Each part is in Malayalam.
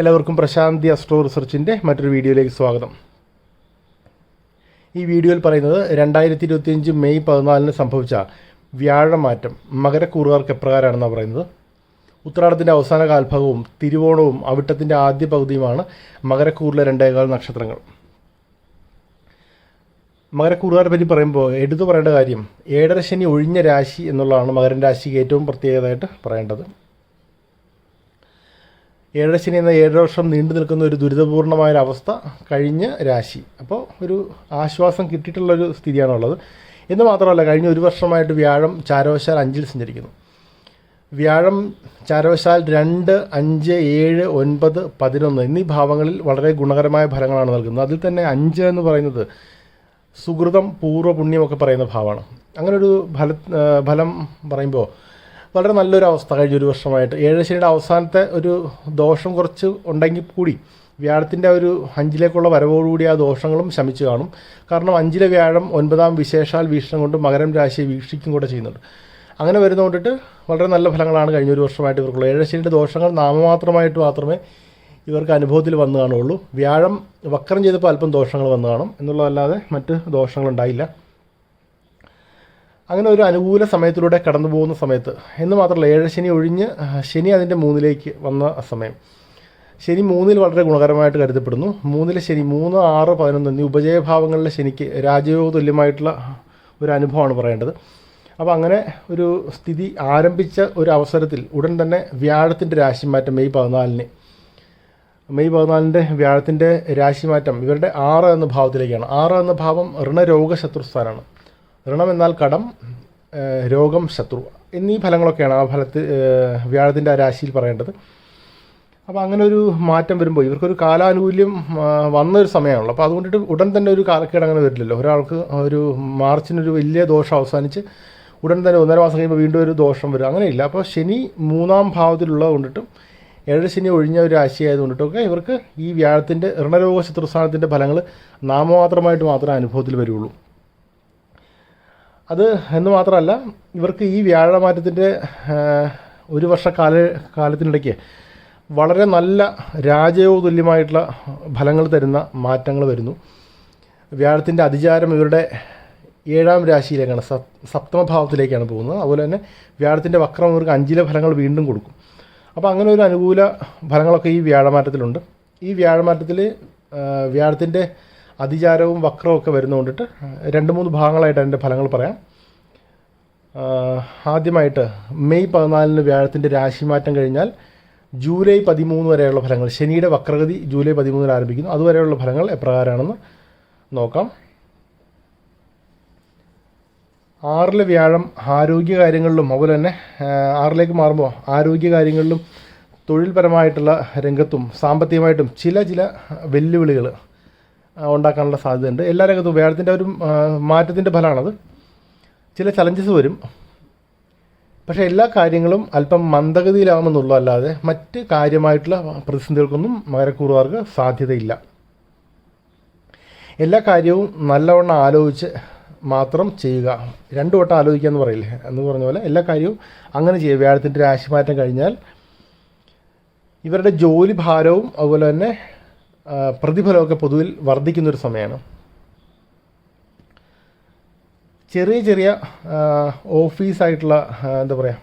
എല്ലാവർക്കും പ്രശാന്തി അസ്ട്രോ റിസർച്ചിന്റെ മറ്റൊരു വീഡിയോയിലേക്ക് സ്വാഗതം. ഈ വീഡിയോയിൽ പറയുന്നത് രണ്ടായിരത്തി ഇരുപത്തിയഞ്ച് മെയ് പതിനാലിന് സംഭവിച്ച വ്യാഴമാറ്റം മകരക്കൂറുകാർക്ക് എപ്രകാരമാണെന്നാണ് പറയുന്നത്? ഉത്രാടത്തിന്റെ അവസാന കാൽഭാഗവും തിരുവോണവും അവിട്ടത്തിന്റെ ആദ്യ പകുതിയുമാണ് മകരക്കൂറിലെ രണ്ടേകാൽ നക്ഷത്രങ്ങൾ. മകരക്കൂറുകാരെ പറ്റി പറയുമ്പോൾ എടുത്തു പറയേണ്ട കാര്യം ഏഴര ശനി ഒഴിഞ്ഞ രാശി എന്നുള്ളതാണ് മകരൻ രാശിക്ക് ഏറ്റവും പ്രത്യേകതയായിട്ട് പറയേണ്ടത്. ഏഴര ശനി എന്ന ഏഴര വർഷം നീണ്ടു നിൽക്കുന്ന ഒരു ദുരിതപൂർണമായ അവസ്ഥ കഴിഞ്ഞ രാശി. അപ്പോൾ ഒരു ആശ്വാസം കിട്ടിയിട്ടുള്ളൊരു സ്ഥിതിയാണുള്ളത്. എന്ന് മാത്രമല്ല കഴിഞ്ഞ ഒരു വർഷമായിട്ട് വ്യാഴം ചാരവശാൽ അഞ്ചിൽ സഞ്ചരിക്കുന്നു. വ്യാഴം ചാരവശാൽ രണ്ട് അഞ്ച് ഏഴ് ഒൻപത് പതിനൊന്ന് എന്നീ ഭാവങ്ങളിൽ വളരെ ഗുണകരമായ ഫലങ്ങളാണ് നൽകുന്നത്. അതിൽ തന്നെ അഞ്ച് എന്ന് പറയുന്നത് സുഹൃതം പൂർവ പുണ്യമൊക്കെ പറയുന്ന ഭാവമാണ്. അങ്ങനൊരു ഫല ഫലം പറയുമ്പോൾ വളരെ നല്ലൊരു അവസ്ഥ കഴിഞ്ഞ ഒരു വർഷമായിട്ട്. ഏഴശനിയുടെ അവസാനത്തെ ഒരു ദോഷം കുറച്ച് ഉണ്ടെങ്കിൽ കൂടി വ്യാഴത്തിന്റെ ഒരു അഞ്ചിലേക്കുള്ള വരവോടുകൂടി ആ ദോഷങ്ങളും ശമിച്ചു കാണും. കാരണം അഞ്ചിലെ വ്യാഴം ഒൻപതാം വിശേഷാൽ വീക്ഷണം കൊണ്ട് മകരം രാശിയെ വീക്ഷിക്കും കൂടെ ചെയ്യുന്നുണ്ട്. അങ്ങനെ വരുന്നതുകൊണ്ടിട്ട് വളരെ നല്ല ഫലങ്ങളാണ് കഴിഞ്ഞ ഒരു വർഷമായിട്ട് ഇവർക്കുള്ളത്. ഏഴശനിയുടെ ദോഷങ്ങൾ നാമമാത്രമായിട്ട് മാത്രമേ ഇവർക്ക് അനുഭവത്തിൽ വന്നു കാണുകയുള്ളൂ. വ്യാഴം വക്രം ചെയ്തപ്പോൾ അല്പം ദോഷങ്ങൾ വന്നു കാണും. എന്നുള്ളതല്ലാതെ മറ്റ് ദോഷങ്ങളുണ്ടായില്ല അങ്ങനെ ഒരു അനുകൂല സമയത്തിലൂടെ കടന്നു പോകുന്ന സമയത്ത്. എന്ന് മാത്രമല്ല ഏഴ് ശനി ഒഴിഞ്ഞ് ശനി അതിന്റെ മൂന്നിലേക്ക് വന്ന സമയം. ശനി മൂന്നിൽ വളരെ ഗുണകരമായിട്ട് കരുതപ്പെടുന്നു. മൂന്നിലെ ശനി മൂന്ന് ആറ് പതിനൊന്ന് എന്നീ ഉപജയഭാവങ്ങളിലെ ശനിക്ക് രാജയോഗ തുല്യമായിട്ടുള്ള ഒരു അനുഭവമാണ് പറയേണ്ടത്. അപ്പോൾ അങ്ങനെ ഒരു സ്ഥിതി ആരംഭിച്ച ഒരു അവസരത്തിൽ ഉടൻ തന്നെ വ്യാഴത്തിന്റെ രാശിമാറ്റം മെയ് പതിനാലിന്. മെയ് പതിനാലിന്റെ വ്യാഴത്തിന്റെ രാശിമാറ്റം ഇവരുടെ ആറ് എന്ന ഭാവത്തിലേക്കാണ്. ആറ് എന്ന ഭാവം ഋണരോഗ ശത്രുസ്ഥാനാണ്. ഋണം എന്നാൽ കടം രോഗം ശത്രു എന്നീ ഫലങ്ങളൊക്കെയാണ് ആ ഫലത്തിൽ ഏഹ് വ്യാഴത്തിന്റെ ആ രാശിയിൽ പറയേണ്ടത്. അപ്പോൾ അങ്ങനെ ഒരു മാറ്റം വരുമ്പോൾ ഇവർക്കൊരു കാലാനുകൂല്യം വന്നൊരു സമയമാണല്ലോ അപ്പോൾ അതുകൊണ്ടിട്ട് ഉടൻ തന്നെ ഒരു കാലക്കേട് അങ്ങനെ വരില്ലല്ലോ. ഒരാൾക്ക് ഒരു മാർച്ചിനൊരു വലിയ ദോഷം അവസാനിച്ച് ഉടൻ തന്നെ ഒന്നര മാസം കഴിയുമ്പോൾ വീണ്ടും ഒരു ദോഷം വരും. അങ്ങനെയില്ല. അപ്പോൾ ശനി മൂന്നാം ഭാവത്തിലുള്ളത് കൊണ്ടിട്ടും ഏഴ് ശനി ഒഴിഞ്ഞ ഒരു രാശിയായത് കൊണ്ടിട്ടൊക്കെ ഇവർക്ക് ഈ വ്യാഴത്തിന്റെ ഋണരോഗ ശത്രുസ്ഥാനത്തിന്റെ ഫലങ്ങൾ നാമമാത്രമായിട്ട് മാത്രമേ അനുഭവത്തിൽ വരുള്ളൂ. അത് എന്ന് മാത്രമല്ല ഇവർക്ക് ഈ വ്യാഴമാറ്റത്തിന്റെ ഒരു വർഷ കാല കാലത്തിനിടയ്ക്ക് വളരെ നല്ല രാജയോഗ തുല്യമായിട്ടുള്ള ഫലങ്ങൾ തരുന്ന മാറ്റങ്ങൾ വരുന്നു. വ്യാഴത്തിന്റെ അതിചാരം ഇവരുടെ ഏഴാം രാശിയിലേക്കാണ് സപ് സപ്തമഭാവത്തിലേക്കാണ് പോകുന്നത്. അതുപോലെ തന്നെ വ്യാഴത്തിന്റെ വക്രം ഇവർക്ക് അഞ്ചിലെ ഫലങ്ങൾ വീണ്ടും കൊടുക്കും. അപ്പോൾ അങ്ങനെ ഒരു അനുകൂല ഫലങ്ങളൊക്കെ ഈ വ്യാഴമാറ്റത്തിലുണ്ട്. ഈ വ്യാഴമാറ്റത്തിൽ വ്യാഴത്തിന്റെ അതിചാരവും വക്രവും ഒക്കെ വരുന്നതുകൊണ്ടിട്ട് രണ്ട് മൂന്ന് ഭാഗങ്ങളായിട്ട് അതിന്റെ ഫലങ്ങൾ പറയാം. ആദ്യമായിട്ട് മെയ് പതിനാലിന് വ്യാഴത്തിന്റെ രാശിമാറ്റം കഴിഞ്ഞാൽ ജൂലൈ പതിമൂന്ന് വരെയുള്ള ഫലങ്ങൾ ശനിയുടെ വക്രഗതി ജൂലൈ പതിമൂന്നിൽ ആരംഭിക്കുന്നു. അതുവരെയുള്ള ഫലങ്ങൾ എപ്രകാരമാണെന്ന് നോക്കാം. ആറിലെ വ്യാഴം ആരോഗ്യ കാര്യങ്ങളിലും അതുപോലെ തന്നെ ആറിലേക്ക് മാറുമ്പോൾ ആരോഗ്യ കാര്യങ്ങളിലും തൊഴിൽപരമായിട്ടുള്ള രംഗത്തും സാമ്പത്തികമായിട്ടും ചില ചില വെല്ലുവിളികൾ ഉണ്ടാക്കാനുള്ള സാധ്യതയുണ്ട്. എല്ലാ രംഗത്തും വ്യാഴത്തിന്റെ ഒരു മാറ്റത്തിന്റെ ഫലമാണത്. ചില ചലഞ്ചസ് വരും. പക്ഷേ എല്ലാ കാര്യങ്ങളും അല്പം മന്ദഗതിയിലാകുമെന്നുള്ളതല്ലാതെ മറ്റ് കാര്യമായിട്ടുള്ള പ്രതിസന്ധികൾക്കൊന്നും മകരക്കൂറുകാർക്ക് സാധ്യതയില്ല. എല്ലാ കാര്യവും നല്ലവണ്ണം ആലോചിച്ച് മാത്രം ചെയ്യുക. രണ്ടു വട്ടം ആലോചിക്കുക എന്ന് പറയില്ലേ? എന്ന് പറഞ്ഞ പോലെ എല്ലാ കാര്യവും അങ്ങനെ ചെയ്യുക. വ്യാഴത്തിന്റെ രാശിമാറ്റം കഴിഞ്ഞാൽ ഇവരുടെ ജോലി ഭാരവും അതുപോലെ തന്നെ പ്രതിഫലമൊക്കെ പൊതുവിൽ വർദ്ധിക്കുന്നൊരു സമയമാണ്. ചെറിയ ചെറിയ ഓഫീസായിട്ടുള്ള എന്താ പറയുക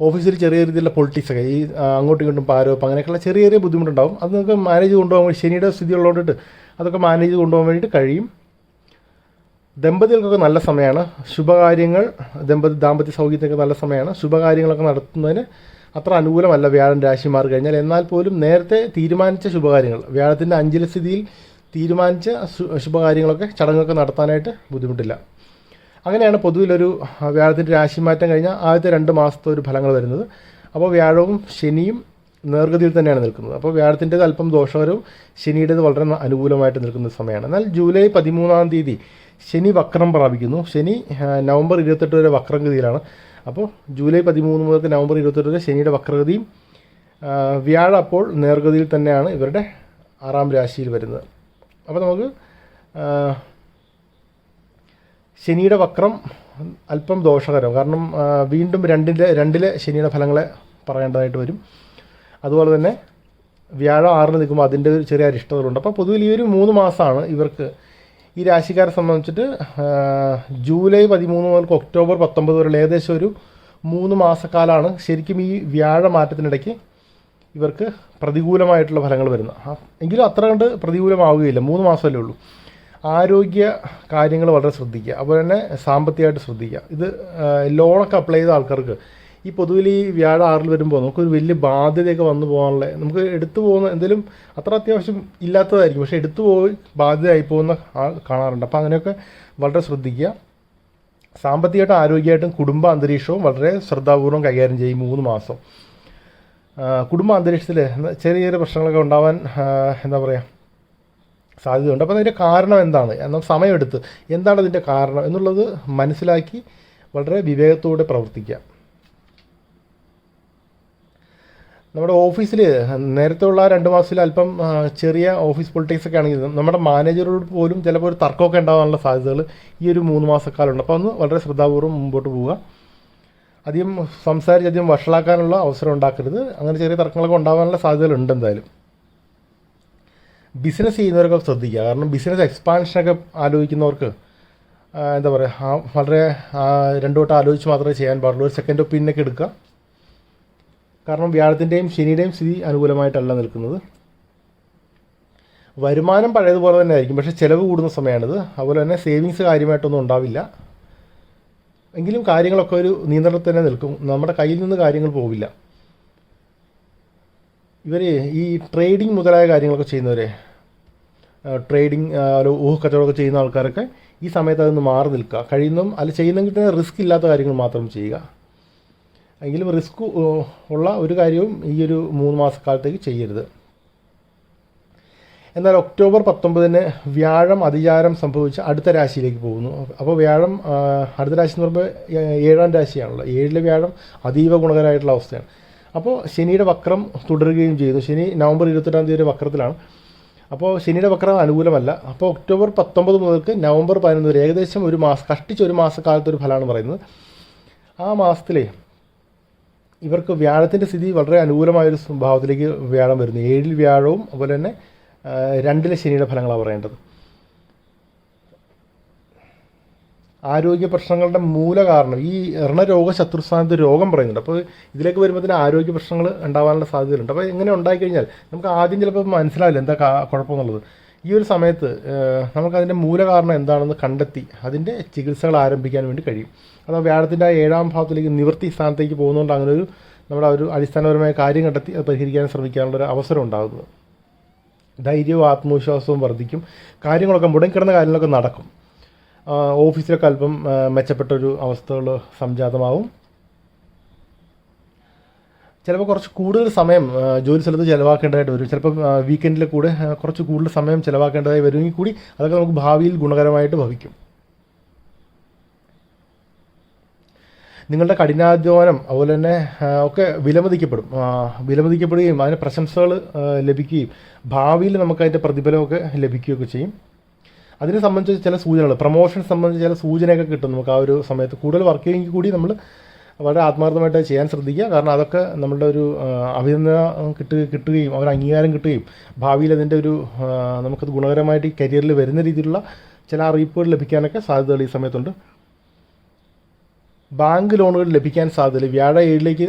ഓഫീസിൽ ചെറിയ രീതിയിലുള്ള പൊളിറ്റിക്സ് ഒക്കെ ഈ അങ്ങോട്ടും ഇങ്ങോട്ടും പാരോപ്പ് അങ്ങനെയൊക്കെയുള്ള ചെറിയ ചെറിയ ബുദ്ധിമുട്ടുണ്ടാവും. അത് നിങ്ങൾക്ക് മാനേജ് കൊണ്ടുപോകാൻ വേണ്ടി ശനിയുടെ സ്ഥിതി ഉള്ളതുകൊണ്ടിട്ട് അതൊക്കെ മാനേജ് കൊണ്ടുപോകാൻ വേണ്ടിയിട്ട് കഴിയും. ദമ്പതികൾക്കൊക്കെ നല്ല സമയമാണ്. ശുഭകാര്യങ്ങൾ ദമ്പതി ദാമ്പത്യ സൗകര്യത്തിനൊക്കെ നല്ല സമയമാണ്. ശുഭകാര്യങ്ങളൊക്കെ നടത്തുന്നതിന് അത്ര അനുകൂലമല്ല വ്യാഴം രാശി മാറി കഴിഞ്ഞാൽ. എന്നാൽ പോലും നേരത്തെ തീരുമാനിച്ച ശുഭകാര്യങ്ങൾ വ്യാഴത്തിന്റെ അഞ്ചില സ്ഥിതിയിൽ തീരുമാനിച്ച ശുഭകാര്യങ്ങളൊക്കെ ചടങ്ങൊക്കെ നടത്താനായിട്ട് ബുദ്ധിമുട്ടില്ല. അങ്ങനെയാണ് പൊതുവിലൊരു വ്യാഴത്തിന്റെ രാശിമാറ്റം കഴിഞ്ഞാൽ ആദ്യത്തെ രണ്ട് മാസത്തെ ഒരു ഫലങ്ങൾ വരുന്നത്. അപ്പോൾ വ്യാഴവും ശനിയും നേർഗതിയിൽ തന്നെയാണ് നിൽക്കുന്നത്. അപ്പോൾ വ്യാഴത്തിന്റെത് അല്പം ദോഷകരവും ശനിയുടേത് വളരെ അനുകൂലമായിട്ട് നിൽക്കുന്ന സമയമാണ്. എന്നാൽ ജൂലൈ പതിമൂന്നാം തീയതി ശനി വക്രം പ്രാപിക്കുന്നു. ശനി നവംബർ ഇരുപത്തെട്ട് വരെ വക്രഗതിയിലാണ്. അപ്പോൾ ജൂലൈ പതിമൂന്ന് മുതൽ നവംബർ ഇരുപത്തെട്ട് വരെ ശനിയുടെ വക്രഗതിയും വ്യാഴം അപ്പോൾ നേർഗതിയിൽ തന്നെയാണ് ഇവരുടെ ആറാം രാശിയിൽ വരുന്നത്. അപ്പോൾ നമുക്ക് ശനിയുടെ വക്രം അല്പം ദോഷകരം. കാരണം വീണ്ടും രണ്ടിലെ രണ്ടിലെ ശനിയുടെ ഫലങ്ങളെ പറയേണ്ടതായിട്ട് വരും. അതുപോലെ തന്നെ വ്യാഴം ആറിന് നിൽക്കുമ്പോൾ അതിന്റെ ഒരു ചെറിയ അരിഷ്ടതകളുണ്ട്. അപ്പോൾ പൊതുവിൽ ഈ ഒരു മൂന്ന് മാസമാണ് ഇവർക്ക് ഈ രാശിക്കാരെ സംബന്ധിച്ചിട്ട് ജൂലൈ പതിമൂന്ന് മുതൽ ഒക്ടോബർ പത്തൊമ്പത് വരെ ഏകദേശം ഒരു മൂന്ന് മാസക്കാലമാണ് ശരിക്കും ഈ വ്യാഴ മാറ്റത്തിനിടയ്ക്ക് ഇവർക്ക് പ്രതികൂലമായിട്ടുള്ള ഫലങ്ങൾ വരുന്നത്. എങ്കിലും അത്ര കണ്ട് പ്രതികൂലമാവുകയില്ല. മൂന്ന് മാസമല്ലേ ഉള്ളൂ. ആരോഗ്യ കാര്യങ്ങൾ വളരെ ശ്രദ്ധിക്കുക. അതുപോലെ തന്നെ സാമ്പത്തികമായിട്ട് ശ്രദ്ധിക്കുക. ഇത് ലോണൊക്കെ അപ്ലൈ ചെയ്ത ആൾക്കാർക്ക് ഈ പൊതുവിൽ ഈ വ്യാഴ ആറിൽ വരുമ്പോൾ നമുക്കൊരു വലിയ ബാധ്യതയൊക്കെ വന്നു പോകാനുള്ള നമുക്ക് എടുത്തു പോകുന്ന എന്തെങ്കിലും അത്ര അത്യാവശ്യം ഇല്ലാത്തതായിരിക്കും. പക്ഷേ എടുത്തു പോയി ബാധ്യതയായി പോകുന്ന കാണാറുണ്ട്. അപ്പോൾ അങ്ങനെയൊക്കെ വളരെ ശ്രദ്ധിക്കുക. സാമ്പത്തികമായിട്ടും ആരോഗ്യമായിട്ടും കുടുംബ അന്തരീക്ഷവും വളരെ ശ്രദ്ധാപൂർവം കൈകാര്യം ചെയ്യും മൂന്ന് മാസം. കുടുംബ അന്തരീക്ഷത്തിൽ ചെറിയ ചെറിയ പ്രശ്നങ്ങളൊക്കെ ഉണ്ടാവാൻ എന്താ പറയുക സാധ്യതയുണ്ട്. അപ്പോൾ അതിന്റെ കാരണം എന്താണ്? എന്നാൽ സമയമെടുത്ത് എന്താണ് അതിന്റെ കാരണം എന്നുള്ളത് മനസ്സിലാക്കി വളരെ വിവേകത്തോടെ പ്രവർത്തിക്കുക. നമ്മുടെ ഓഫീസിൽ നേരത്തെ ഉള്ള രണ്ട് മാസത്തിൽ അല്പം ചെറിയ ഓഫീസ് പൊളിറ്റിക്സ് ഒക്കെ ആണെങ്കിൽ നമ്മുടെ മാനേജറോട് പോലും ചിലപ്പോൾ ഒരു തർക്കമൊക്കെ ഉണ്ടാകാനുള്ള സാധ്യതകൾ ഈ ഒരു മൂന്ന് മാസക്കാലമുണ്ട് അപ്പോൾ ഒന്ന് വളരെ ശ്രദ്ധാപൂർവം മുമ്പോട്ട് പോവുക. അധികം സംസാരിച്ച് അധികം വഷളാക്കാനുള്ള അവസരം ഉണ്ടാക്കരുത്. അങ്ങനെ ചെറിയ തർക്കങ്ങളൊക്കെ ഉണ്ടാകാനുള്ള സാധ്യതകളുണ്ട് എന്തായാലും. ബിസിനസ് ചെയ്യുന്നവരൊക്കെ ശ്രദ്ധിക്കുക. കാരണം ബിസിനസ് എക്സ്പാൻഷനൊക്കെ ആലോചിക്കുന്നവർക്ക് എന്താ പറയുക വളരെ രണ്ടു വട്ടം ആലോചിച്ച് മാത്രമേ ചെയ്യാൻ പാടുള്ളൂ. ഒരു സെക്കൻഡ് ഒപ്പീനിയനൊക്കെ എടുക്കുക. കാരണം വ്യാഴത്തിന്റെയും ശനിയുടെയും സ്ഥിതി അനുകൂലമായിട്ടല്ല നിൽക്കുന്നത്. വരുമാനം പഴയതുപോലെ തന്നെ ആയിരിക്കും. പക്ഷേ ചിലവ് കൂടുന്ന സമയമാണിത് അതുപോലെ തന്നെ സേവിങ്സ് കാര്യമായിട്ടൊന്നും ഉണ്ടാവില്ല. എങ്കിലും കാര്യങ്ങളൊക്കെ ഒരു നിയന്ത്രണത്തിൽ തന്നെ നിൽക്കും. നമ്മുടെ കയ്യിൽ നിന്ന് കാര്യങ്ങൾ പോവില്ല. ഇവർ ഈ ട്രേഡിംഗ് മുതലായ കാര്യങ്ങളൊക്കെ ചെയ്യുന്നവരെ ട്രേഡിംഗ് ഊഹ കച്ചവടമൊക്കെ ചെയ്യുന്ന ആൾക്കാരൊക്കെ ഈ സമയത്ത് അതൊന്ന് മാറി നിൽക്കുക. കഴിയുന്നതും അല്ല ചെയ്യുന്നെങ്കിൽ തന്നെ റിസ്ക് ഇല്ലാത്ത കാര്യങ്ങൾ മാത്രം ചെയ്യുക. എങ്കിലും റിസ്ക് ഉള്ള ഒരു കാര്യവും ഈ ഒരു മൂന്ന് മാസക്കാലത്തേക്ക് ചെയ്യരുത്. എന്നാൽ ഒക്ടോബർ പത്തൊമ്പതിന് വ്യാഴം അതിചാരം സംഭവിച്ച് അടുത്ത രാശിയിലേക്ക് പോകുന്നു. അപ്പോൾ വ്യാഴം അടുത്ത രാശി എന്ന് പറയുമ്പോൾ ഏഴാം രാശിയാണല്ലോ. ഏഴിലെ വ്യാഴം അതീവ ഗുണകരമായിട്ടുള്ള അവസ്ഥയാണ്. അപ്പോൾ ശനിയുടെ വക്രം തുടരുകയും ചെയ്യുന്നു ശനി നവംബർ ഇരുപത്തെട്ടാം തീയതി വക്രത്തിലാണ്. അപ്പോൾ ശനിയുടെ വക്രം അനുകൂലമല്ല. അപ്പോൾ ഒക്ടോബർ പത്തൊമ്പത് മുതൽക്ക് നവംബർ പതിനൊന്ന് വരെ ഏകദേശം ഒരു മാസം കഷ്ടിച്ച് ഒരു മാസക്കാലത്തെ ഒരു ഫലമാണ് പറയുന്നത്. ആ മാസത്തിലെ ഇവർക്ക് വ്യാഴത്തിന്റെ സ്ഥിതി വളരെ അനുകൂലമായൊരു സ്വഭാവത്തിലേക്ക് വ്യാഴം വരുന്നു. ഏഴിൽ വ്യാഴവും അതുപോലെ തന്നെ രണ്ടിലെ ശനിയുടെ ഫലങ്ങളാണ് പറയേണ്ടത്. ആരോഗ്യ പ്രശ്നങ്ങളുടെ മൂല കാരണം ഈ ഋണരോഗ ശത്രുസ്ഥാനത്ത് രോഗം പറയുന്നുണ്ട്. അപ്പോൾ ഇതിലേക്ക് വരുമ്പോൾ ആരോഗ്യ പ്രശ്നങ്ങൾ ഉണ്ടാവാനുള്ള സാധ്യതയുണ്ട് അപ്പോൾ എങ്ങനെ ഉണ്ടായിക്കഴിഞ്ഞാൽ നമുക്ക് ആദ്യം ചിലപ്പോൾ മനസ്സിലാവില്ല എന്താ കുഴപ്പമെന്നുള്ളത്. ഈ ഒരു സമയത്ത് നമുക്കതിന്റെ മൂലകാരണം എന്താണെന്ന് കണ്ടെത്തി അതിന്റെ ചികിത്സകൾ ആരംഭിക്കാൻ വേണ്ടി കഴിയും. ആ വ്യാഴത്തിന്റെ ഏഴാം ഭാവത്തിലേക്ക് നിവൃത്തി സ്ഥാനത്തേക്ക് പോകുന്നതുകൊണ്ട് അങ്ങനെ ഒരു നമ്മുടെ ഒരു അടിസ്ഥാനപരമായ കാര്യം കണ്ടെത്തി അത് പരിഹരിക്കാൻ ശ്രമിക്കാനുള്ള ഒരു അവസരം ഉണ്ടാകുന്നത്. ധൈര്യവും ആത്മവിശ്വാസവും വർദ്ധിക്കും. കാര്യങ്ങളൊക്കെ മുടങ്ങിക്കിടന്ന കാര്യങ്ങളൊക്കെ നടക്കും. ഓഫീസിലൊക്കെ അല്പം മെച്ചപ്പെട്ട മെച്ചപ്പെട്ടൊരു അവസ്ഥകൾ സംജാതമാവും. ചിലപ്പോൾ കുറച്ച് കൂടുതൽ സമയം ജോലി സ്ഥലത്ത് ചിലവാക്കേണ്ടതായിട്ട് വരും. ചിലപ്പോൾ വീക്കെൻഡിൽ കൂടെ കുറച്ച് കൂടുതൽ സമയം ചിലവാക്കേണ്ടതായി വരുമെങ്കിൽ കൂടി അതൊക്കെ നമുക്ക് ഭാവിയിൽ ഗുണകരമായിട്ട് ഭവിക്കും. നിങ്ങളുടെ കഠിനാധ്വാനം അതുപോലെ തന്നെ ഒക്കെ വിലമതിക്കപ്പെടും. വിലമതിക്കപ്പെടുകയും അതിന് പ്രശംസകൾ ലഭിക്കുകയും ഭാവിയിൽ നമുക്ക് അതിന്റെ പ്രതിഫലമൊക്കെ ലഭിക്കുകയൊക്കെ ചെയ്യും. അതിനെ സംബന്ധിച്ച് ചില സൂചനകൾ പ്രൊമോഷൻ സംബന്ധിച്ച് ചില സൂചനയൊക്കെ കിട്ടും നമുക്ക് ആ ഒരു സമയത്ത്. കൂടുതൽ വർക്ക് ചെയ്യുമെങ്കിൽ കൂടി നമ്മൾ വളരെ ആത്മാർത്ഥമായിട്ട് ചെയ്യാൻ ശ്രദ്ധിക്കുക. കാരണം അതൊക്കെ നമ്മളുടെ ഒരു അഭിനന്ദ കിട്ടുക കിട്ടുകയും അവർ അംഗീകാരം കിട്ടുകയും ഭാവിയിൽ അതിന്റെ ഒരു നമുക്കത് ഗുണകരമായിട്ട് ഈ കരിയറിൽ വരുന്ന രീതിയിലുള്ള ചില അറിയിപ്പുകൾ ലഭിക്കാനൊക്കെ സാധ്യതകൾ ഈ സമയത്തുണ്ട്. ബാങ്ക് ലോണുകൾ ലഭിക്കാൻ സാധ്യതയില്ല. വ്യാഴ ഏഴിലേക്ക്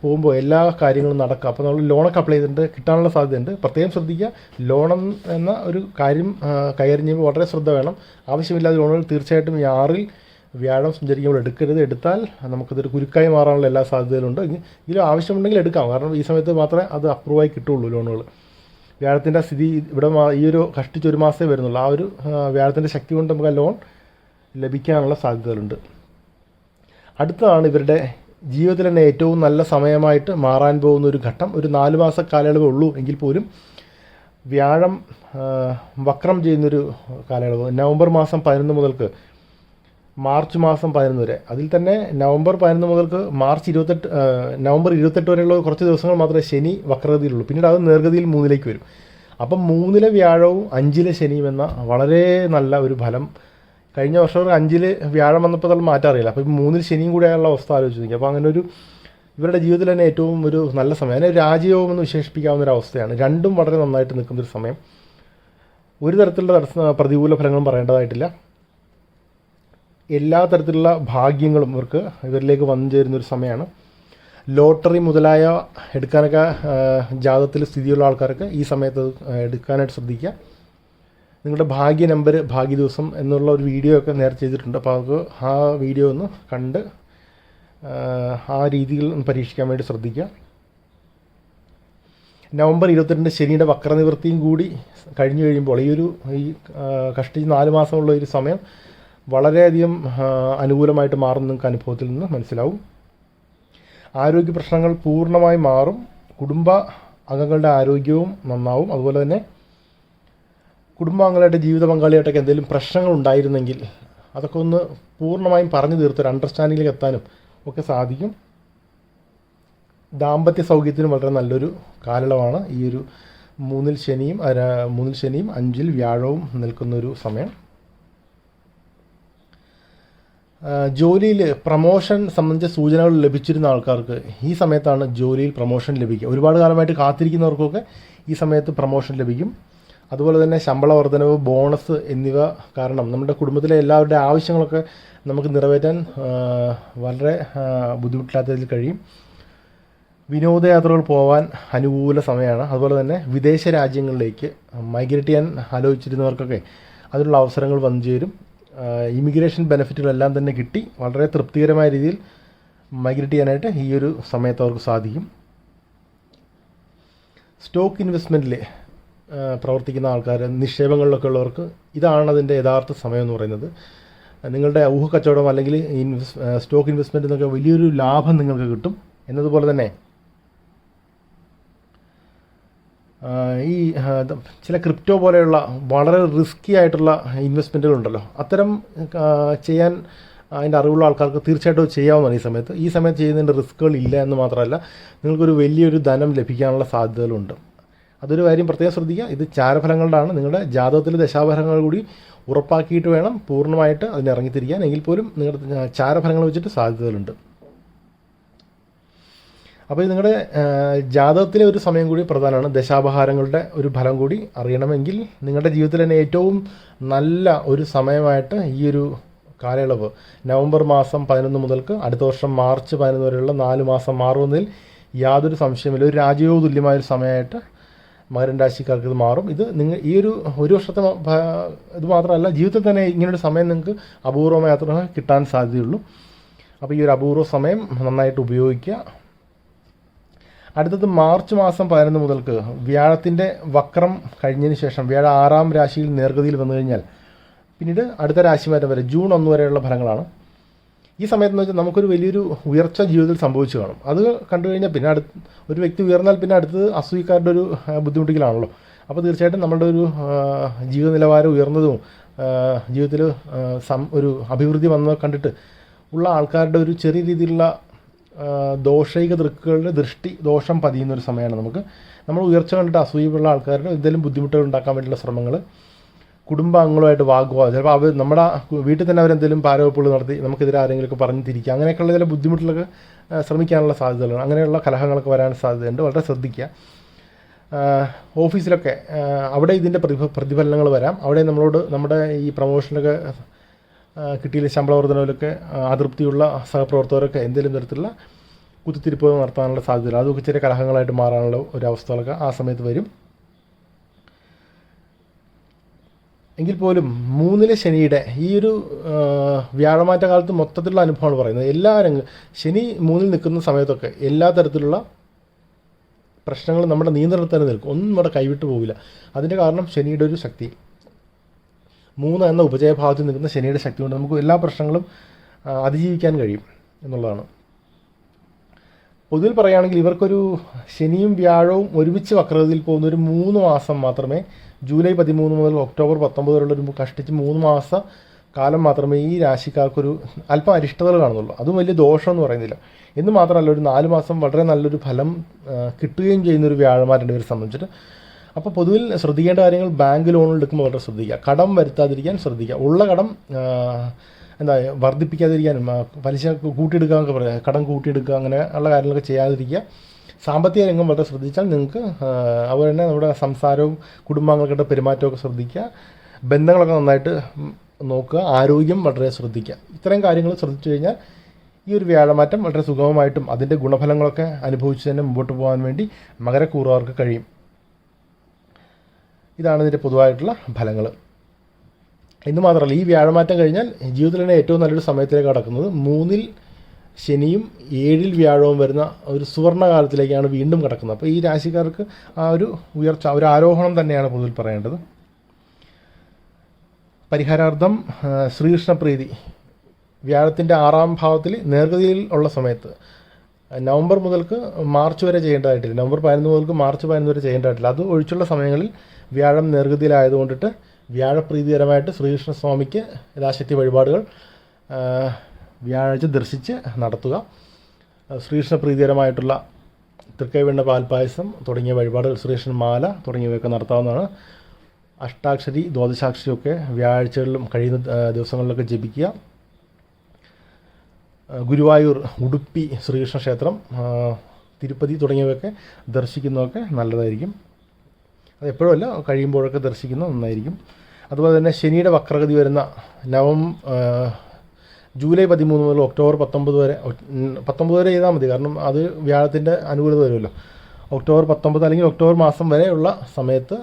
പോകുമ്പോൾ എല്ലാ കാര്യങ്ങളും നടക്കുക അപ്പോൾ നമ്മൾ ലോണൊക്കെ അപ്ലൈ ചെയ്തിട്ടുണ്ട്. കിട്ടാനുള്ള സാധ്യതയുണ്ട്. പ്രത്യേകം ശ്രദ്ധിക്കുക. ലോൺ എന്ന ഒരു കാര്യം കയറിഞ്ഞപ്പോൾ വളരെ ശ്രദ്ധ വേണം. ആവശ്യമില്ലാത്ത ലോണുകൾ തീർച്ചയായിട്ടും ആറിൽ വ്യാഴം സഞ്ചരിക്കുമ്പോൾ എടുക്കരുത്. എടുത്താൽ നമുക്കതൊരു കുരുക്കായി മാറാനുള്ള എല്ലാ സാധ്യതകളുണ്ട് ഇതിലും ആവശ്യമുണ്ടെങ്കിൽ എടുക്കാം. കാരണം ഈ സമയത്ത് മാത്രമേ അത് അപ്രൂവായി കിട്ടുള്ളൂ ലോണുകൾ. വ്യാഴത്തിന്റെ സ്ഥിതി ഇവിടെ ഈ ഒരു കഷ്ടിച്ച് ഒരു മാസമേ വരുന്നുള്ളൂ. ആ ഒരു വ്യാഴത്തിന്റെ ശക്തി കൊണ്ട് നമുക്ക് ആ ലോൺ ലഭിക്കാനുള്ള സാധ്യതകളുണ്ട്. അടുത്തതാണ് ഇവരുടെ ജീവിതത്തിൽ തന്നെ ഏറ്റവും നല്ല സമയമായിട്ട് മാറാൻ പോകുന്ന ഒരു ഘട്ടം. ഒരു നാല് മാസ കാലയളവേ ഉള്ളൂ എങ്കിൽ പോലും വ്യാഴം വക്രം ചെയ്യുന്നൊരു കാലയളവ്. നവംബർ മാസം പതിനൊന്ന് മുതൽക്ക് മാർച്ച് മാസം പതിനൊന്ന് വരെ. അതിൽ തന്നെ നവംബർ പതിനൊന്ന് മുതൽക്ക് മാർച്ച് ഇരുപത്തെട്ട് നവംബർ ഇരുപത്തെട്ട് വരെയുള്ള കുറച്ച് ദിവസങ്ങൾ മാത്രമേ ശനി വക്രഗതിയിലുള്ളൂ. പിന്നീട് അത് നേർഗതിയിൽ മൂന്നിലേക്ക് വരും. അപ്പം മൂന്നിലെ വ്യാഴവും അഞ്ചിലെ ശനിയും എന്ന വളരെ നല്ല ഒരു ഫലം കഴിഞ്ഞ വർഷം ഒരു അഞ്ചിൽ വ്യാഴം വന്നപ്പോൾ അത് മാറ്റാൻ അറിയില്ല. അപ്പോൾ മൂന്നിൽ ശനിയും കൂടെ ആയുള്ള അവസ്ഥ ആലോചിച്ച് നോക്കി അപ്പോൾ അങ്ങനെ ഒരു ഇവരുടെ ജീവിതത്തിൽ തന്നെ ഏറ്റവും ഒരു നല്ല സമയം. അതിനെ രാജയോഗം എന്ന് വിശേഷിപ്പിക്കാവുന്ന ഒരു അവസ്ഥയാണ്. രണ്ടും വളരെ നന്നായിട്ട് നിൽക്കുന്ന ഒരു സമയം. ഒരു തരത്തിലുള്ള തടസ്സ പ്രതികൂല ഫലങ്ങളും പറയേണ്ടതായിട്ടില്ല. എല്ലാ തരത്തിലുള്ള ഭാഗ്യങ്ങളും ഇവർക്ക് ഇവരിലേക്ക് വന്നു ചേരുന്ന ഒരു സമയമാണ്. ലോട്ടറി മുതലായ എടുക്കാനൊക്കെ ജാതത്തിൽ സ്ഥിതിയുള്ള ആൾക്കാർക്ക് ഈ സമയത്ത് എടുക്കാനായിട്ട് ശ്രദ്ധിക്കുക. നിങ്ങളുടെ ഭാഗ്യ നമ്പർ ഭാഗ്യ ദിവസം എന്നുള്ള ഒരു വീഡിയോ ഒക്കെ നേരത്തെ ചെയ്തിട്ടുണ്ട്. അപ്പോൾ അത് ആ വീഡിയോ ഒന്ന് കണ്ട് ആ, രീതിയിൽ ഒന്ന് പരീക്ഷിക്കാൻ വേണ്ടി ശ്രദ്ധിക്കുക. നവംബർ ഇരുപത്തിരണ്ട് ശനിയുടെ വക്രനിവൃത്തിയും കൂടി കഴിഞ്ഞു കഴിയുമ്പോൾ ഈ ഒരു ഈ കഷ്ടിച്ച് നാല് മാസമുള്ള ഒരു സമയം വളരെയധികം അനുകൂലമായിട്ട് മാറും നിങ്ങൾക്ക് അനുഭവത്തിൽ നിന്ന് മനസ്സിലാവും. ആരോഗ്യ പ്രശ്നങ്ങൾ പൂർണമായി മാറും. കുടുംബ അംഗങ്ങളുടെ ആരോഗ്യവും നന്നാവും. അതുപോലെ തന്നെ കുടുംബാംഗങ്ങളായിട്ട് ജീവിത പങ്കാളിയായിട്ടൊക്കെ എന്തെങ്കിലും പ്രശ്നങ്ങൾ ഉണ്ടായിരുന്നെങ്കിൽ അതൊക്കെ ഒന്ന് പൂർണമായും പറഞ്ഞു തീർത്ത് ഒരു അണ്ടർസ്റ്റാൻഡിങ്ങിലേക്ക് എത്താനും ഒക്കെ സാധിക്കും. ദാമ്പത്യ സൗകര്യത്തിനും വളരെ നല്ലൊരു കാലയളവാണ് ഈ ഒരു മൂന്നിൽ ശനിയും മൂന്നിൽ ശനിയും അഞ്ചിൽ വ്യാഴവും നിൽക്കുന്നൊരു സമയം. ജോലിയിൽ പ്രമോഷൻ സംബന്ധിച്ച സൂചനകൾ ലഭിച്ചിരുന്ന ആൾക്കാർക്ക് ഈ സമയത്താണ് ജോലിയിൽ പ്രമോഷൻ ലഭിക്കുക. ഒരുപാട് കാലമായിട്ട് കാത്തിരിക്കുന്നവർക്കൊക്കെ ഈ സമയത്ത് പ്രമോഷൻ ലഭിക്കും. അതുപോലെ തന്നെ ശമ്പള വർധനവ് ബോണസ് എന്നിവ കാരണം നമ്മുടെ കുടുംബത്തിലെ എല്ലാവരുടെ ആവശ്യങ്ങളൊക്കെ നമുക്ക് നിറവേറ്റാൻ വളരെ ബുദ്ധിമുട്ടില്ലാത്തതിൽ കഴിയും. വിനോദയാത്രകൾ പോകാൻ അനുകൂല സമയമാണ്. അതുപോലെ തന്നെ വിദേശ രാജ്യങ്ങളിലേക്ക് മൈഗ്രേറ്റ് ചെയ്യാൻ ആലോചിച്ചിരുന്നവർക്കൊക്കെ അതിനുള്ള അവസരങ്ങൾ വന്നു ചേരും. ഇമിഗ്രേഷൻ ബെനിഫിറ്റുകളെല്ലാം തന്നെ കിട്ടി. വളരെ തൃപ്തികരമായ രീതിയിൽ മൈഗ്രേറ്റ് ചെയ്യാനായിട്ട് ഈ ഒരു സമയത്ത് അവർക്ക് സാധിക്കും. സ്റ്റോക്ക് ഇൻവെസ്റ്റ്മെന്റിൽ പ്രവർത്തിക്കുന്ന ആൾക്കാർ നിക്ഷേപങ്ങളിലൊക്കെ ഉള്ളവർക്ക് ഇതാണ് അതിന്റെ യഥാർത്ഥ സമയം എന്ന് പറയുന്നത്. നിങ്ങളുടെ ഊഹ കച്ചവടം അല്ലെങ്കിൽ ഇൻവെസ് സ്റ്റോക്ക് ഇൻവെസ്റ്റ്മെന്റ് എന്നൊക്കെ വലിയൊരു ലാഭം നിങ്ങൾക്ക് കിട്ടും എന്നതുപോലെ തന്നെ. ഈ ചില ക്രിപ്റ്റോ പോലെയുള്ള വളരെ റിസ്ക്കി ആയിട്ടുള്ള ഇൻവെസ്റ്റ്മെന്റുകൾ ഉണ്ടല്ലോ അത്തരം ചെയ്യാൻ അതിന്റെ അറിവുള്ള ആൾക്കാർക്ക് തീർച്ചയായിട്ടും ചെയ്യാവുന്നതാണ് ഈ സമയത്ത്. ഈ സമയത്ത് ചെയ്യുന്നതിന്റെ റിസ്ക്കുകൾ ഇല്ല എന്ന് മാത്രമല്ല നിങ്ങൾക്കൊരു വലിയൊരു ധനം ലഭിക്കാനുള്ള സാധ്യതകളുണ്ട്. അതൊരു കാര്യം പ്രത്യേകം ശ്രദ്ധിക്കുക. ഇത് ചാരഫലങ്ങളുടെയാണ്. നിങ്ങളുടെ ജാതകത്തിലെ ദശാഫലങ്ങൾ കൂടി ഉറപ്പാക്കിയിട്ട് വേണം പൂർണമായിട്ട് അതിന് ഇറങ്ങിത്തിരിക്കാൻ. എങ്കിൽ പോലും നിങ്ങളുടെ ചാരഫലങ്ങൾ വെച്ചിട്ട് സാധ്യതകളുണ്ട്. അപ്പോൾ ഇത് നിങ്ങളുടെ ജാതകത്തിലെ ഒരു സമയം കൂടി പ്രധാനമാണ്. ദശാപഹാരങ്ങളുടെ ഒരു ഫലം കൂടി അറിയണമെങ്കിൽ നിങ്ങളുടെ ജീവിതത്തിൽ തന്നെ ഏറ്റവും നല്ല ഒരു സമയമായിട്ട് ഈ ഒരു കാലയളവ് നവംബർ മാസം പതിനൊന്ന് മുതൽക്ക് അടുത്ത വർഷം മാർച്ച് പതിനൊന്ന് വരെയുള്ള നാല് മാസം മാറുന്നതിൽ യാതൊരു സംശയമില്ല ഒരു രാജയോഗ തുല്യമായ ഒരു സമയമായിട്ട് മകരൻ രാശിക്കാർക്ക് ഇത് മാറും. ഇത് നിങ്ങൾ ഈ ഒരു ഒരു വർഷത്തെ ഇത് മാത്രമല്ല ജീവിതത്തിൽ തന്നെ ഇങ്ങനൊരു സമയം നിങ്ങൾക്ക് അപൂർവമായി മാത്രമേ കിട്ടാൻ സാധ്യതയുള്ളൂ. അപ്പോൾ ഈ ഒരു അപൂർവ സമയം നന്നായിട്ട് ഉപയോഗിക്കുക. അടുത്തത് മാർച്ച് മാസം പതിനൊന്ന് മുതൽക്ക് വ്യാഴത്തിന്റെ വക്രം കഴിഞ്ഞതിന് ശേഷം വ്യാഴ ആറാം രാശിയിൽ നേർഗതിയിൽ വന്നു കഴിഞ്ഞാൽ പിന്നീട് അടുത്ത രാശിമാറ്റം വരെ ജൂൺ ഒന്ന് വരെയുള്ള ഫലങ്ങളാണ്. ഈ സമയത്ത് എന്ന് വെച്ചാൽ നമുക്കൊരു വലിയൊരു ഉയർച്ച ജീവിതത്തിൽ സംഭവിച്ചു കാണും. അത് കണ്ടു കഴിഞ്ഞാൽ പിന്നെ അടുത്ത് ഒരു വ്യക്തി ഉയർന്നാൽ പിന്നെ അടുത്തത് അസൂയക്കാരുടെ ഒരു ബുദ്ധിമുട്ടിക്കലാണല്ലോ അപ്പോൾ തീർച്ചയായിട്ടും നമ്മളുടെ ഒരു ജീവിത നിലവാരം ഉയർന്നതും ജീവിതത്തിൽ സം ഒരു അഭിവൃദ്ധി വന്നത് കണ്ടിട്ട് ഉള്ള ആൾക്കാരുടെ ഒരു ചെറിയ രീതിയിലുള്ള ദോഷൈക ദൃക്കുകളുടെ ദൃഷ്ടി ദോഷം പതിയുന്ന ഒരു സമയമാണ് നമുക്ക്. നമ്മൾ ഉയർച്ച കണ്ടിട്ട് അസൂയുള്ള ആൾക്കാരുടെ എന്തെങ്കിലും ബുദ്ധിമുട്ടുകൾ ഉണ്ടാക്കാൻ വേണ്ടിയുള്ള ശ്രമങ്ങൾ കുടുംബാംഗങ്ങളുമായിട്ട് വാഗ്വാദം ചിലപ്പോൾ അവർ നമ്മുടെ വീട്ടിൽ തന്നെ അവരെന്തെങ്കിലും പാരവപ്പുകൾ നടത്തി നമുക്കെതിരെ ആരെങ്കിലുമൊക്കെ പറഞ്ഞ് തിരിക്കുക. അങ്ങനെയൊക്കെയുള്ള ചില ബുദ്ധിമുട്ടുകളൊക്കെ ശ്രമിക്കാനുള്ള സാധ്യതകളാണ്. അങ്ങനെയുള്ള കലഹങ്ങളൊക്കെ വരാൻ സാധ്യതയുണ്ട്. വളരെ ശ്രദ്ധിക്കുക. ഓഫീസിലൊക്കെ അവിടെ ഇതിന്റെ പ്രതിഫ പ്രതിഫലനങ്ങൾ വരാം. അവിടെ നമ്മളോട് നമ്മുടെ ഈ പ്രൊമോഷനൊക്കെ കിട്ടിയ ശമ്പള വർധനവിലൊക്കെ അതൃപ്തിയുള്ള സഹപ്രവർത്തകരൊക്കെ എന്തെങ്കിലും തരത്തിലുള്ള കുത്തിത്തിരിപ്പ് നടത്താനുള്ള സാധ്യത അതൊക്കെ ചെറിയ കലഹങ്ങളായിട്ട് മാറാനുള്ള ഒരു അവസ്ഥകളൊക്കെ ആ സമയത്ത് വരും. എങ്കിൽ പോലും മൂന്നിലെ ശനിയുടെ ഈ ഒരു വ്യാഴമാറ്റ കാലത്ത് മൊത്തത്തിലുള്ള അനുഭവമാണ് പറയുന്നത്. എല്ലാ രംഗ ശനി മൂന്നിൽ നിൽക്കുന്ന സമയത്തൊക്കെ എല്ലാ തരത്തിലുള്ള പ്രശ്നങ്ങൾ നമ്മുടെ നിയന്ത്രണത്തിൽ തന്നെ നിൽക്കും. ഒന്നും നമ്മുടെ കൈവിട്ട് പോവില്ല. അതിന്റെ കാരണം ശനിയുടെ ഒരു ശക്തി. മൂന്ന് എന്ന ഉപജയഭാവത്തിൽ നിൽക്കുന്ന ശനിയുടെ ശക്തി കൊണ്ട് നമുക്ക് എല്ലാ പ്രശ്നങ്ങളും അതിജീവിക്കാൻ കഴിയും എന്നുള്ളതാണ്. പൊതുവിൽ പറയുകയാണെങ്കിൽ ഇവർക്കൊരു ശനിയും വ്യാഴവും ഒരുമിച്ച് വക്രതയിൽ പോകുന്ന ഒരു മൂന്ന് മാസം മാത്രമേ ജൂലൈ പതിമൂന്ന് മുതൽ ഒക്ടോബർ പത്തൊമ്പത് വരെയുള്ള ഒരു കഷ്ടിച്ച് മൂന്ന് മാസ കാലം മാത്രമേ ഈ രാശിക്കാർക്കൊരു അല്പം അരിഷ്ടതകൾ കാണുന്നുള്ളൂ. അതും വലിയ ദോഷമൊന്നും പറയുന്നില്ല. എന്ന് മാത്രമല്ല ഒരു നാല് മാസം വളരെ നല്ലൊരു ഫലം കിട്ടുകയും ചെയ്യുന്ന ഒരു വ്യാഴമാരുടെ ഇവരെ സംബന്ധിച്ചിട്ട്. അപ്പോൾ പൊതുവിൽ ശ്രദ്ധിക്കേണ്ട കാര്യങ്ങൾ ബാങ്ക് ലോൺ എടുക്കുമ്പോൾ വളരെ ശ്രദ്ധിക്കുക. കടം വരുത്താതിരിക്കാൻ ശ്രദ്ധിക്കുക. ഉള്ള കടം എന്താ വർദ്ധിപ്പിക്കാതിരിക്കാനും പലിശ കൂട്ടിയെടുക്കുക എന്നൊക്കെ പറയാം. കടം കൂട്ടിയെടുക്കുക അങ്ങനെ ഉള്ള കാര്യങ്ങളൊക്കെ ചെയ്യാതിരിക്കുക. സാമ്പത്തിക രംഗം വളരെ ശ്രദ്ധിച്ചാൽ നിങ്ങൾക്ക് അതുപോലെ തന്നെ നമ്മുടെ സംസാരവും കുടുംബാംഗങ്ങളുടെ പെരുമാറ്റമൊക്കെ ശ്രദ്ധിക്കുക. ബന്ധങ്ങളൊക്കെ നന്നായിട്ട് നോക്കുക. ആരോഗ്യം വളരെ ശ്രദ്ധിക്കുക. ഇത്രയും കാര്യങ്ങൾ ശ്രദ്ധിച്ചു കഴിഞ്ഞാൽ ഈ ഒരു വ്യാഴമാറ്റം വളരെ സുഗമമായിട്ടും അതിന്റെ ഗുണഫലങ്ങളൊക്കെ അനുഭവിച്ച് തന്നെ മുമ്പോട്ട് പോകാൻ വേണ്ടി മകരക്കൂറുകാർക്ക് കഴിയും. ഇതാണ് ഇതിന്റെ പൊതുവായിട്ടുള്ള ഫലങ്ങൾ. എന്ന് മാത്രമല്ല ഈ വ്യാഴമാറ്റം കഴിഞ്ഞാൽ ജീവിതത്തിൽ തന്നെ ഏറ്റവും നല്ലൊരു സമയത്തിലേക്ക് കടക്കുന്നത് മൂന്നിൽ ശനിയും ഏഴിൽ വ്യാഴവും വരുന്ന ഒരു സുവർണകാലത്തിലേക്കാണ് വീണ്ടും കിടക്കുന്നത്. അപ്പോൾ ഈ രാശിക്കാർക്ക് ആ ഒരു ഉയർച്ച ഒരു ആരോഹണം തന്നെയാണ് പൊതുവിൽ പറയേണ്ടത്. പരിഹാരാർത്ഥം ശ്രീകൃഷ്ണപ്രീതി. വ്യാഴത്തിന്റെ ആറാം ഭാവത്തിൽ നേർഗതിയിൽ ഉള്ള സമയത്ത് നവംബർ മുതൽക്ക് മാർച്ച് വരെ ചെയ്യേണ്ടതായിട്ടില്ല. നവംബർ പതിനൊന്ന് മുതൽക്ക് മാർച്ച് പതിനൊന്ന് വരെ ചെയ്യേണ്ടതായിട്ടില്ല. അത് ഒഴിച്ചുള്ള സമയങ്ങളിൽ വ്യാഴം നേർഗതിയിലായതുകൊണ്ടിട്ട് വ്യാഴപ്രീതികരമായിട്ട് ശ്രീകൃഷ്ണ സ്വാമിക്ക് യഥാശക്തി വഴിപാടുകൾ വ്യാഴാഴ്ച ദർശിച്ച് നടത്തുക. ശ്രീകൃഷ്ണ പ്രീതികരമായിട്ടുള്ള തൃക്കൈവെണ്ണ പാൽപ്പായസം തുടങ്ങിയ വഴിപാടുകൾ ശ്രീകൃഷ്ണൻ മാല തുടങ്ങിയവയൊക്കെ നടത്താവുന്നതാണ്. അഷ്ടാക്ഷരി ദ്വാദശാക്ഷരിയൊക്കെ വ്യാഴാഴ്ചകളിലും കഴിയുന്ന ദിവസങ്ങളിലൊക്കെ ജപിക്കുക. ഗുരുവായൂർ ഉടുപ്പി ശ്രീകൃഷ്ണ ക്ഷേത്രം തിരുപ്പതി തുടങ്ങിയവയൊക്കെ ദർശിക്കുന്നതൊക്കെ നല്ലതായിരിക്കും. അത് എപ്പോഴുമല്ല കഴിയുമ്പോഴൊക്കെ ദർശിക്കുന്നത് നന്നായിരിക്കും. അതുപോലെ തന്നെ ശനിയുടെ വക്രഗതി വരുന്ന നവം ജൂലൈ പതിമൂന്ന് മുതൽ ഒക്ടോബർ പത്തൊമ്പത് വരെ പത്തൊമ്പത് വരെ ചെയ്താൽ മതി. കാരണം അത് വ്യാഴത്തിന്റെ അനുകൂലത വരുമല്ലോ. ഒക്ടോബർ പത്തൊമ്പത് അല്ലെങ്കിൽ ഒക്ടോബർ മാസം വരെയുള്ള സമയത്ത്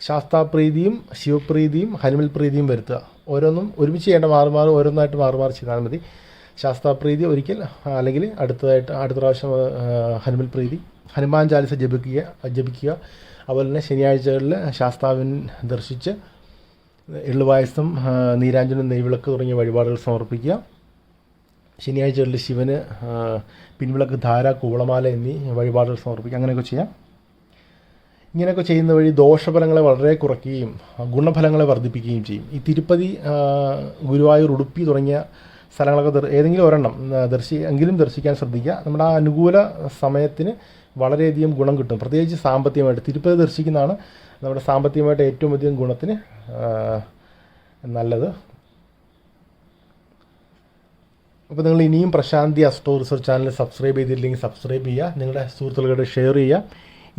ശാസ്താപ്രീതിയും ശിവപ്രീതിയും ഹനുമൽ പ്രീതിയും വരുത്തുക. ഓരോന്നും ഒരുമിച്ച് ചെയ്യേണ്ട മാറി മാറി ഓരോന്നായിട്ട് മാറി മാറി ചെയ്താൽ മതി. ശാസ്താപ്രീതി ഒരിക്കൽ അല്ലെങ്കിൽ അടുത്തതായിട്ട് അടുത്ത പ്രാവശ്യം ഹനുമൽ പ്രീതി ഹനുമാൻ ചാലിസ ജപിക്കുക ജപിക്കുക. അതുപോലെ തന്നെ ശനിയാഴ്ചകളിൽ ശാസ്താവിൻ ദർശിച്ച് എള്ളുപായസം ആ, നീരാഞ്ജനം നെയ്വിളക്ക് തുടങ്ങിയ വഴിപാടുകൾ സമർപ്പിക്കുക. ശനിയാഴ്ചകളിൽ ശിവന് പിൻവിളക്ക് ധാര കൂവളമാല എന്നീ വഴിപാടുകൾ സമർപ്പിക്കുക. അങ്ങനെയൊക്കെ ചെയ്യാം. ഇങ്ങനെയൊക്കെ ചെയ്യുന്ന വഴി ദോഷഫലങ്ങളെ വളരെ കുറയ്ക്കുകയും ഗുണഫലങ്ങളെ വർദ്ധിപ്പിക്കുകയും ചെയ്യും. ഈ തിരുപ്പതി ഗുരുവായൂർ ഉടുപ്പി തുടങ്ങിയ സ്ഥലങ്ങളൊക്കെ ഏതെങ്കിലും ഒരെണ്ണം ദർശി എങ്കിലും ദർശിക്കാൻ ശ്രദ്ധിക്കുക. നമ്മുടെ ആ അനുകൂല സമയത്തിന് വളരെയധികം ഗുണം കിട്ടും. പ്രത്യേകിച്ച് സാമ്പത്തികമായിട്ട് തിരുപ്പതി ദർശിക്കുന്നതാണ് നമ്മുടെ സാമ്പത്തികമായിട്ട് ഏറ്റവും അധികം ഗുണത്തിന് നല്ലത്. അപ്പോൾ നിങ്ങൾ ഇനിയും Prasanthi astro research channel subscribe ചെയ്തില്ലെങ്കിൽ സബ്സ്ക്രൈബ് ചെയ്യുക. നിങ്ങളുടെ സുഹൃത്തുക്കളുടെ ഷെയർ ചെയ്യുക.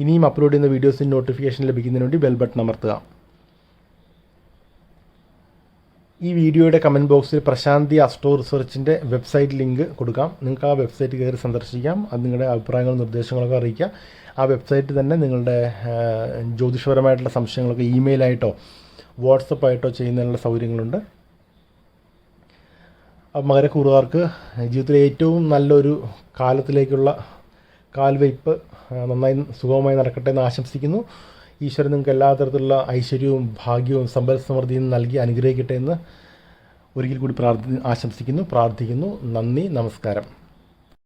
ഇനിയും അപ്ലോഡ് ചെയ്യുന്ന വീഡിയോസിന്റെ നോട്ടിഫിക്കേഷൻ ലഭിക്കുന്നതിന് വേണ്ടി ബെൽ ബട്ടൺ അമർത്തുക. ഈ വീഡിയോയുടെ കമന്റ് ബോക്സിൽ പ്രശാന്തി അസ്ട്രോ റിസർച്ചിന്റെ വെബ്സൈറ്റ് ലിങ്ക് കൊടുക്കാം. നിങ്ങൾക്ക് ആ വെബ്സൈറ്റ് കയറി സന്ദർശിക്കാം. അത് നിങ്ങളുടെ അഭിപ്രായങ്ങളും നിർദ്ദേശങ്ങളൊക്കെ അറിയിക്കാം ആ വെബ്സൈറ്റ് തന്നെ നിങ്ങളുടെ ജ്യോതിഷപരമായിട്ടുള്ള സംശയങ്ങളൊക്കെ ഇമെയിലായിട്ടോ വാട്സപ്പായിട്ടോ ചെയ്യുന്നതിനുള്ള സൗകര്യങ്ങളുണ്ട്. മകരക്കൂറുകാർക്ക് ജീവിതത്തിലെ ഏറ്റവും നല്ലൊരു കാലത്തിലേക്കുള്ള കാൽവയ്പ് ആ, നന്നായി സുഗമമായി നടക്കട്ടെ എന്ന് ആശംസിക്കുന്നു. ഈശ്വരൻ നിങ്ങൾക്ക് എല്ലാ തരത്തിലുള്ള ഐശ്വര്യവും ഭാഗ്യവും സമ്പൽ സമൃദ്ധിയും നൽകി അനുഗ്രഹിക്കട്ടെ എന്ന് ഒരിക്കൽ കൂടി പ്രാർത്ഥി ആശംസിക്കുന്നു പ്രാർത്ഥിക്കുന്നു. നന്ദി നമസ്കാരം.